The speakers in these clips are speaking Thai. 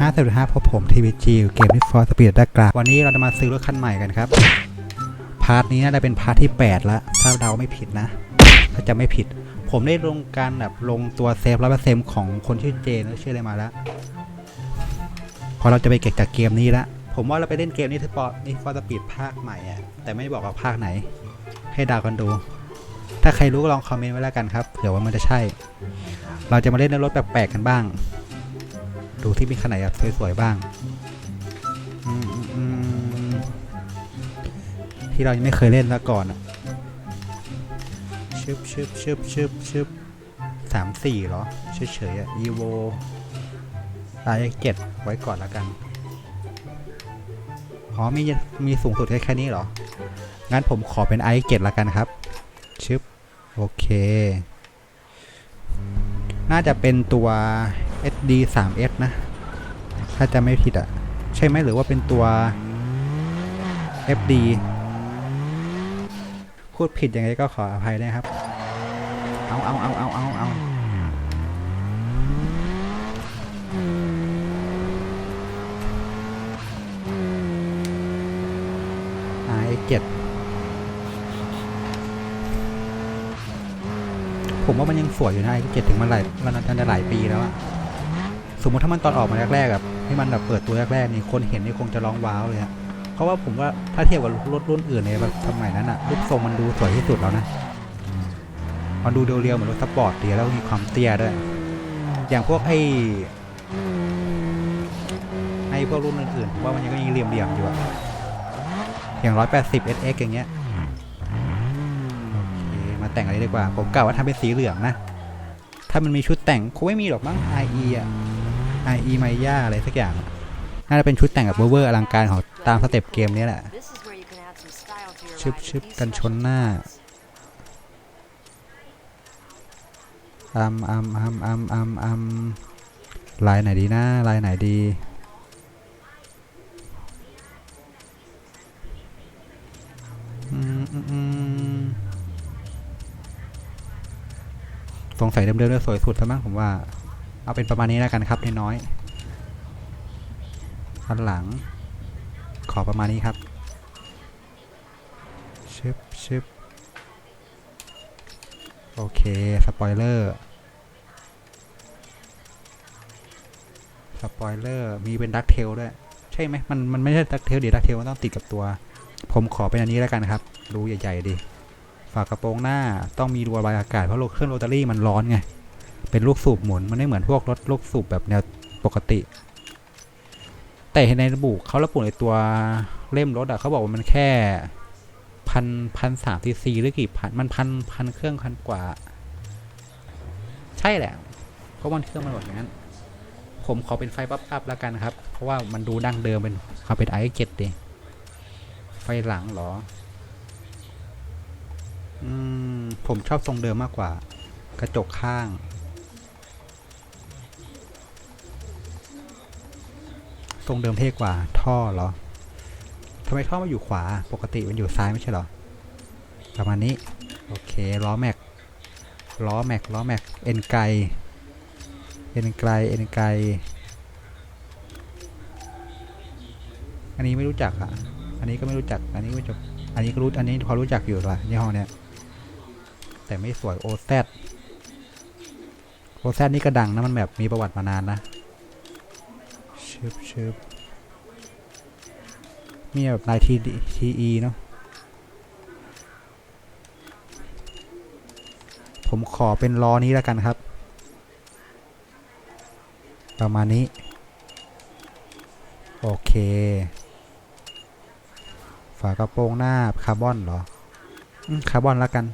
ห้าสิบห้าพบผมทีวีจีเกมที่ฟอร์สปีดดักกราวันนี้เราจะมาซื้อรถคันใหม่กันครับ พาร์ทนี้น่าจะเป็นพาร์ทที่ 8 แล้ว ถ้าเดาไม่ผิดนะถ้าจะไม่ผิด ผมได้ลงการแบบลงตัวเซฟร้อยเปอร์เซ็นต์ของคนชื่อเจนแล้วชื่ออะไรมาแล้ว พอเราจะไปเก็บจากเกมนี้ละ ผมว่าเราไปเล่นเกมนี้ที่ปอนี่ฟอร์สปีดภาคใหม่อะแต่ไม่บอกว่าภาคไหน ให้ดากันดู ถ้าใครรู้ก็ลองคอมเมนต์ไว้แล้วกันครับ เผื่อว่ามันจะใช่ เราจะมาเล่นในรถแปลกๆกันบ้าง ดูที่มีขนาดแบบสวยๆบ้างที่เรายังไม่เคยเล่นมาก่อนอะชึบชึบชึบชึบชึบสามสี่เหรอเฉยๆอะ evo i เจ็ดไว้ก่อนแล้วกันอ๋อมีมีสูงสุดแค่แค่นี้เหรอ งั้นผมขอเป็น i เจ็ดละกันครับ ชึบ โอเค น่าจะเป็นตัว SD 3S นะ ถ้าจะไม่ผิดอะใช่ไหมหรือว่าเป็นตัว FD พูดผิดยังไงก็ขออภัยนะครับ เอาเอาเอาเอาเอาเอาไอเจ็ดผมว่ามันยังสวยอยู่นะไอเจ็ดถึงมันหลายมันน่าจะหลายปีแล้วอะ สมมติถ้ามันตอนออกมาแรกๆแบบที่มันแบบเปิดตัวแรกๆนี่คนเห็นนี่คงจะร้องว้าวเลยอะเพราะว่าผมว่าถ้าเทียบกับรถรุ่นอื่นในแบบสมัยนั้นอะรูปทรงมันดูสวยที่สุดแล้วนะมันดูเรียวๆเหมือนรถสปอร์ตเดีแล้วมีความเตี้ยด้วยอย่างพวกไอ้ไอ้พวกรุ่นอื่นๆผมว่ามันยังก็ยังเหลี่ยมๆอยู่อะอย่าง 180 SX อย่างเงี้ยมาแต่งอะไรดีกว่า ผมกล่าวว่าทำเป็นสีเหลืองนะ ถ้ามันมีชุดแต่งคงไม่มีหรอกมั้ง IE อะ IE ไมย่าอะไรสักอย่าง น่าจะเป็นชุดแต่งแบบเวอร์อลังการของตามสเต็ปเกมนี้แหละ This is where you can add some style to your Chip, ride chip, with these กันชนหน้าอัมอัมอัมอัมอัมอัมลายไหนดีนะลายไหนดีอืมอืมสงสัยเดิมๆเลยสวยสุดแล้วมั้งผมว่า เอาเป็นประมาณนี้แล้วกันครับน้อยๆอันหลัง ขอประมาณนี้ครับชึบชึบโอเค สปอยเลอร์ สปอยเลอร์ มีเป็นดักเทลด้วย ใช่ไหมมัน มันไม่ใช่ดักเทลเดี๋ยวดักเทลมันต้องติดกับตัว ผมขอเป็นอันนี้แล้วกันครับ รูใหญ่ ๆ ดิ ฝากระโปรงหน้าต้องมีรูระบายอากาศเพราะรถเครื่องโรตารี่มันร้อนไง เป็นลูกสูบหมุนมันไม่เหมือนพวกรถลูกสูบแบบแนวปกติ แต่ในระบุเขาระบุในตัวเล่มรถอะเขาบอกว่ามันแค่พันพันสามซีซีหรือกี่พันมันพันพันเครื่องพันกว่า ใช่แหละเพราะมันเครื่องมันบอกอย่างนั้น ผมขอเป็นไฟปั๊บปั๊บแล้วกันครับ เพราะว่ามันดูดั้งเดิมเป็นเขาเป็นไอเจ็ดดิไฟหลังหรอ อืม ผมชอบทรงเดิมมากกว่า กระจกข้าง ทรงเดิมเท่กว่า ท่อเหรอทำไมท่อมาอยู่ขวา ปกติมันอยู่ซ้ายไม่ใช่เหรอ ประมาณนี้ โอเค ล้อแม็ก ล้อแม็ก ล้อแม็ก เอ็นไกเอ็นไกเอ็นไกอันนี้ไม่รู้จักอะ อันนี้ก็ไม่รู้จัก อันนี้ไม่จักอันนี้ก็รู้ อันนี้พอรู้จักอยู่ละยี่ห้อเนี้ย แต่ไม่สวยโอแซดโอแซดนี่ก็ดังนะ มันแบบมีประวัติมานานนะ ชึบชึบมีแบบลายทีทีอีเนาะผมขอเป็นล้อนี้แล้วกันครับ ประมาณนี้ โอเค ฝากระโปรงหน้าคาร์บอนเหรอคาร์บอนแล้วกัน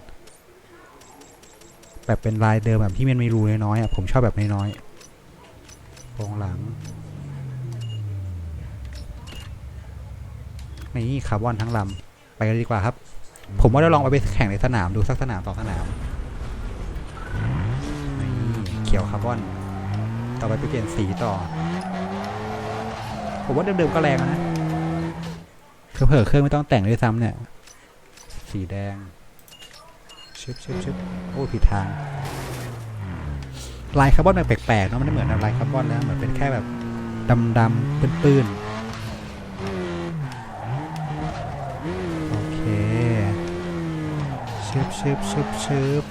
แบบเป็นลายเดิมแบบที่มันมีรูน้อยๆอะผมชอบแบบน้อยๆโปรงหลัง นี่คาร์บอนทั้งลำไปกันดีกว่าครับ ผมว่าจะลองเอาไปแข่งในสนามดูสักสนามสองสนามนี่เขียวคาร์บอน ต่อไปไปเปลี่ยนสีต่อ ผมว่าเดิมๆก็แรงนะเผลอๆเครื่องไม่ต้องแต่งด้วยซ้ำเนี่ย สีแดงชึบชึบชึบโอ้ผิดทางลายคาร์บอนมันแปลกๆเนาะมันไม่เหมือนลายคาร์บอนแล้วเหมือนเป็นแค่แบบดำดำๆปื้นๆ โอเค ชึบชึบชึบชึบ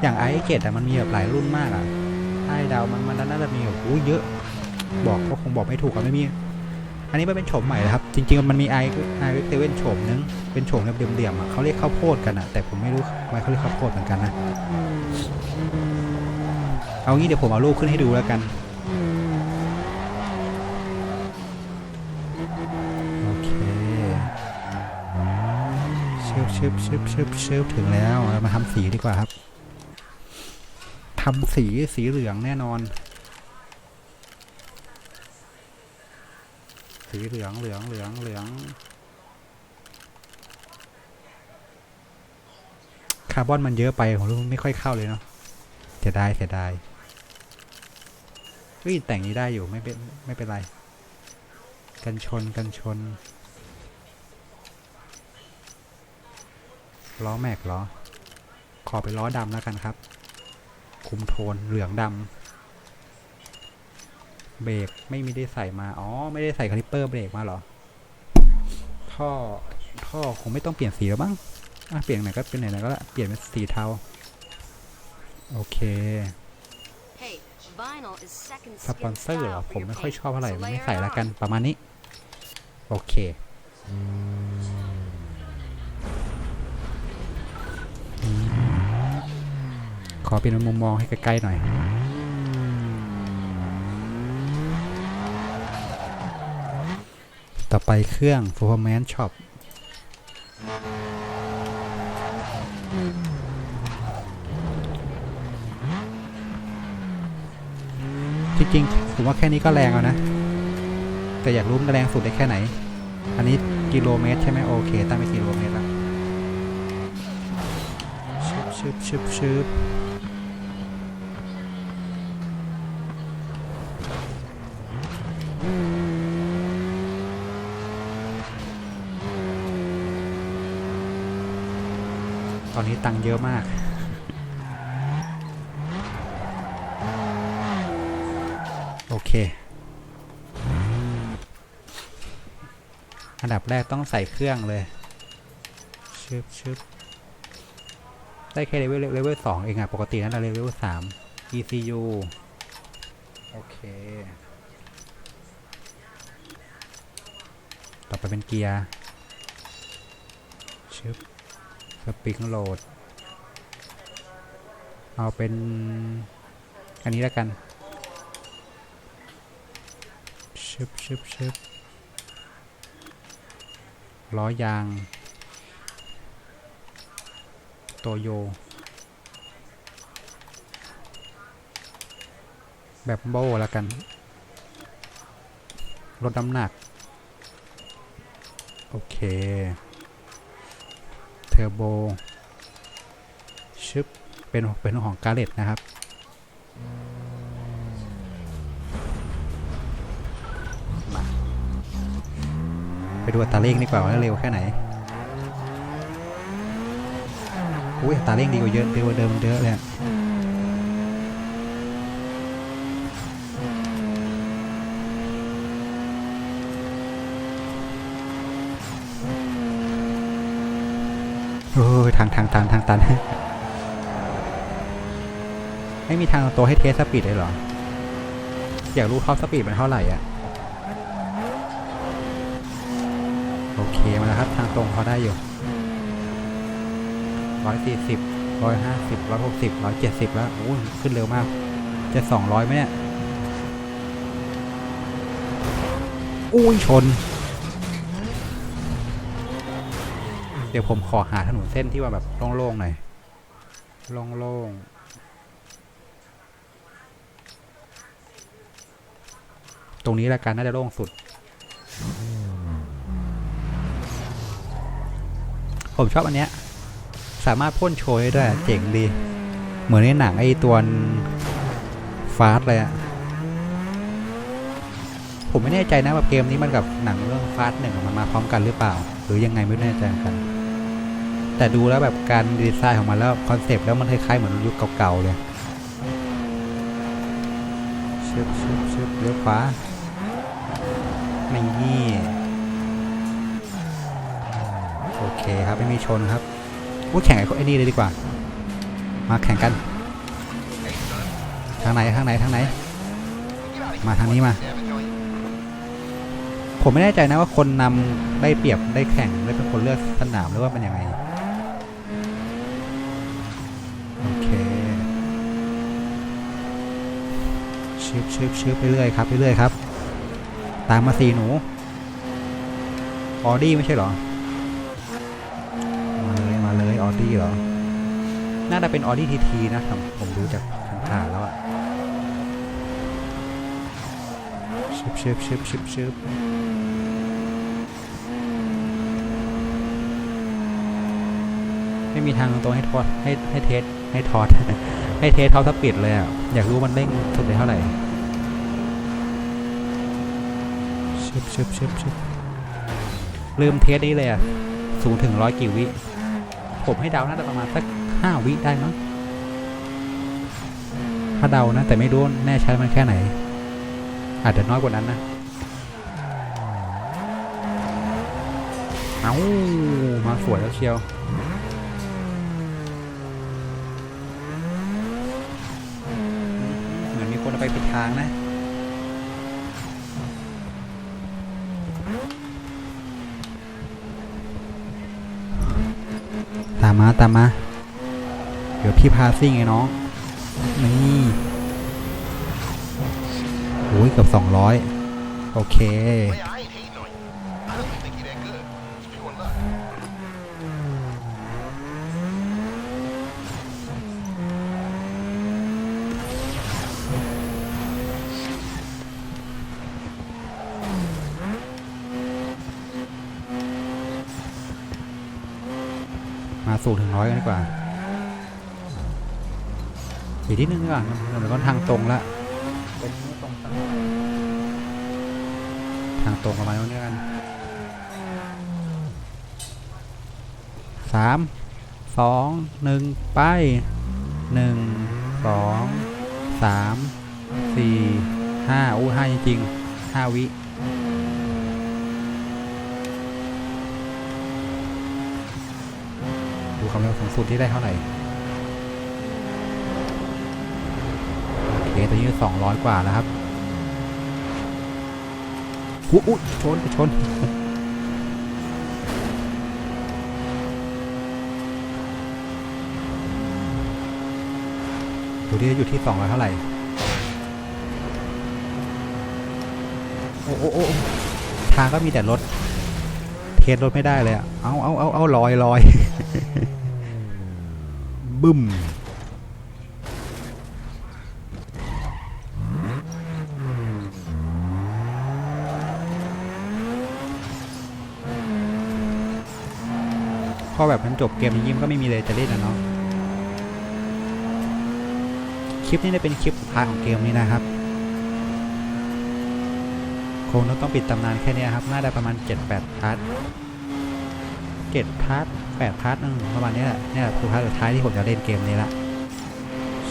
อย่างไอเกตอะมันมีแบบหลายรุ่นมากอะไอดาวมันมันน่าจะมีแบบอู้เยอะ บอกก็คงบอกไม่ถูกอะไม่มี อันนี้มันเป็นโฉมใหม่นะครับ จริง ๆ มันมีไอไอเซเว่นโฉมนึง เป็นโฉมแบบเดี่ยมๆอะเขาเรียกข้าวโพดกันอะแต่ผมไม่รู้ทำไมเขาเรียกข้าวโพดเหมือนกันนะ เอางี้เดี๋ยวผมเอารูปขึ้นให้ดูแล้วกัน ชึบชึบชึบชึบชึบถึงแล้วเรามาทำสีดีกว่าครับทำสีสีเหลืองแน่นอน สีเหลืองเหลืองเหลืองเหลืองคาร์บอนมันเยอะไปผมรู้ไม่ค่อยเข้าเลยเนาะเสียดายเสียดายเฮ้ยแต่งนี้ได้อยู่ไม่เป็นไม่เป็นไร กันชนกันชน ล้อแม็กล้อ ขอไปนล้อดำแล้วกันครับ คุมโทนเหลืองดำเบรกไม่มีได้ใส่มา อ๋อ ไม่ได้ใส่คาลิปเปอร์เบรกมาเหรอ ท่อ ท่อคงไม่ต้องเปลี่ยนสีแล้วบ้างอะเปลี่ยนไหนก็เป็นไหนๆก็ได้เปลี่ยนเป็นสีเทา โอเค Hey, vinyl is second สปอน skin เซอร์เหรอ style ผ for ม your ไม่ค่อย paint, ชอบเท่าไหร่ so ไม่ layer ใส่ it ละ on. กันประมาณนี้ โอเค อเป็นมุมมองให้ใกล้ๆหน่อย ต่อไปเครื่อง Performance Shop จริงๆ ผมว่าแค่นี้ก็แรงแล้วนะ แต่อยากรู้มันแรงสุดได้แค่ไหน อันนี้กิโลเมตรใช่ไหมโอเค ตั้งไปกิโลเมตรแล้วชึบชึบชึบ ตังค์เยอะมาก โอเค อันดับแรกต้องใส่เครื่องเลยชึบชึบได้แค่เลเวลเลเวลสองเองอะปกตินั้นเราเลเวลสาม ECU โอเค ต่อไปเป็นเกียร์ ชึบสปริงโหลด เอาเป็นอันนี้แล้วกันชึบชึบชึบล้อยาง โตโย แบบโบแล้วกันลดน้ำหนัก โอเค เทอร์โบ ชึบ เป็นเป็นของกาเลตนะครับ ไปดูอัตราเร่งดีกว่าว่าเร็วแค่ไหนอุ้ยอัตราเร่งดีกว่าเยอะเร็วกว่าเดิมเยอะเลยอะโอ้ยทางทางทางทางตัน ไม่มีทางตัวให้เทสสปีดเลยเหรอ อยากรู้ท็อปสปีดมันเท่าไหร่อะ โอเคมาแล้วครับ ทางตรงเขาได้อยู่ร้อยสี่สิบร้อยห้าสิบร้อยหกสิบร้อยเจ็ดสิบแล้วโอ้ยขึ้นเร็วมาก จะสองร้อยไหมเนี่ยอุ้ยชน เดี๋ยวผมขอหาถนนเส้นที่ว่าแบบโล่งๆหน่อย โล่งๆ ตรงนี้ละกันน่าจะโล่งสุด ผมชอบอันเนี้ย สามารถพ่นโชยได้เจ๋งดี เหมือนในหนังไอ้ตัวฟาสเลยอะผมไม่แน่ใจนะว่าเกมนี้มันกับหนังเรื่องฟาสหนึ่งมันมาพร้อมกันหรือเปล่า หรือยังไงไม่แน่ใจกันแต่ดูแล้วแบบการดีไซน์ของมันแล้วคอนเซปต์แล้วมันคล้ายๆเหมือนยุคเก่าๆเลยเชึบชึบชึบเลี้ยวขวา นี่โอเคครับไม่มีชนครับพูดแข่งไอ้คนไอ้นี่เลยดีกว่า มาแข่งกัน ทางไหนทางไหนทางไหน มาทางนี้มา ผมไม่แน่ใจนะว่าคนนำได้เปรียบได้แข่งได้เป็นคนเลือกสนามหรือว่าเป็นยังไงโอเคชืบชืบชืบไปเรื่อยครับไปเรื่อยครับ ตามมาสีหนูออดี้ไม่ใช่หรอ มาเลยมาเลยออดี้เหรอ น่าจะเป็นออดี้ทีทีนะครับผมดูจากผ่านแล้วอะชืบชืบชืบชืบชืบไม่มีทางตรงให้ทอดให้ให้เทสให้ทอดให้เทสเท่าสปีดเลยอะอยากรู้มันเร่งสุดได้เท่าไหร่ ชืบชืบชืบชืบลืมเทสนี้เลยอะสูงถึงร้อยกี่วิ ผมให้เดาน่าจะประมาณสักห้าวิได้มั้งถ้าเดานะ แต่ไม่รู้แน่ชัดมันแค่ไหน อาจจะน้อยกว่านั้นนะ เอามาสวยแล้วเชียวเหมือนมีคนเอาไปปิดทางนะ มาตามมา เดี๋ยวพี่พาซิ่งไอ้น้อง นี่โอ้ยเกือบสองร้อยโอเค สู่ถึงร้อยกันดีกว่าอีกนิดนึงดีกว่าเดี๋ยวก็ทางตรงละเป็นไม่ตรงตลอดทางตรงประมาณนี้กันสามสองหนึ่งไปหนึ่งสองสามสี่ห้าโอ้ห้าจริงๆห้าวิ ความเร็วสูงสุดที่ได้เท่าไหร่โอเคตัวนี้สองร้อยกว่าแล้วครับอุ๊ยชนชนดูที่อยู่ที่สองร้อยเท่าไหร่โอ้โอ้ทางก็มีแต่รถเทสรถไม่ได้เลยอะเอาเอาเอาเอาลอยลอย บึ้มพอแบบมันจบเกมนี้มันก็ไม่มีเลยจะเล่นนะเนาะคลิปนี้ได้เป็นคลิปสุดท้ายของเกมนี้นะครับคงต้องปิดตำนานแค่นี้ครับ น่าจะประมาณ 7-8พาร์ท 7พาร์ท8พาร์ทนึงประมาณนี้แหละเนี่ยคือพาร์ทสุดท้ายที่ผมจะเล่นเกมนี้ละ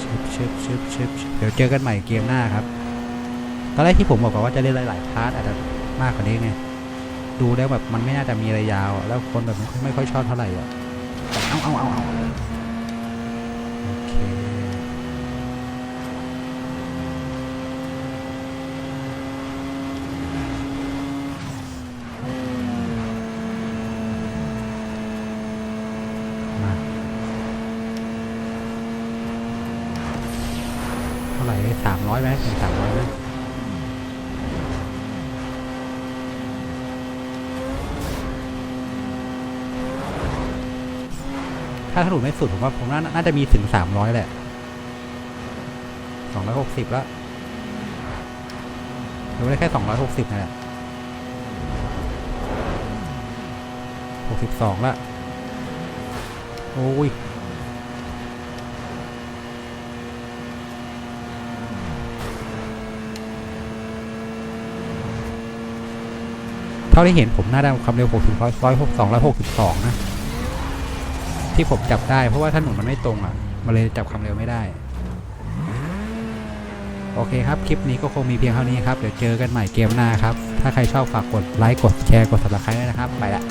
ชึบชึบชึบชึบเดี๋ยวเจอกันใหม่เกมหน้าครับ ตอนแรกที่ผมบอกว่าจะเล่นหลายๆพาร์ทอาจจะมากกว่านี้ไงดูแล้วแบบมันไม่น่าจะมีอะไรยาวอะแล้วคนแบบไม่ค่อยชอบเท่าไหร่อะเอาเอาเอาเอาโอเค มาเท่าไหร่สามร้อยไหมถึงสามร้อยไหมถ้าถนนไม่สุดผมว่าผมน่าจะมีถึงสามร้อยแหละสองร้อยหกสิบแล้วหรือว่ได้แค่สองร้อยหกสิบนี่นแหละหกสิบสองละโอ้ย เท่าที่เห็นผมน่าจะความเร็ว 60ร้อยร้อยหกสองร้อยหกสิบสองนะ ที่ผมจับได้เพราะว่าถนนมันไม่ตรงอะ มันเลยจับความเร็วไม่ได้ โอเคครับ คลิปนี้ก็คงมีเพียงเท่านี้ครับ เดี๋ยวเจอกันใหม่เกมหน้าครับ ถ้าใครชอบฝากกดไลค์ กดแชร์ กด subscribe ด้วยนะครับ ไปละ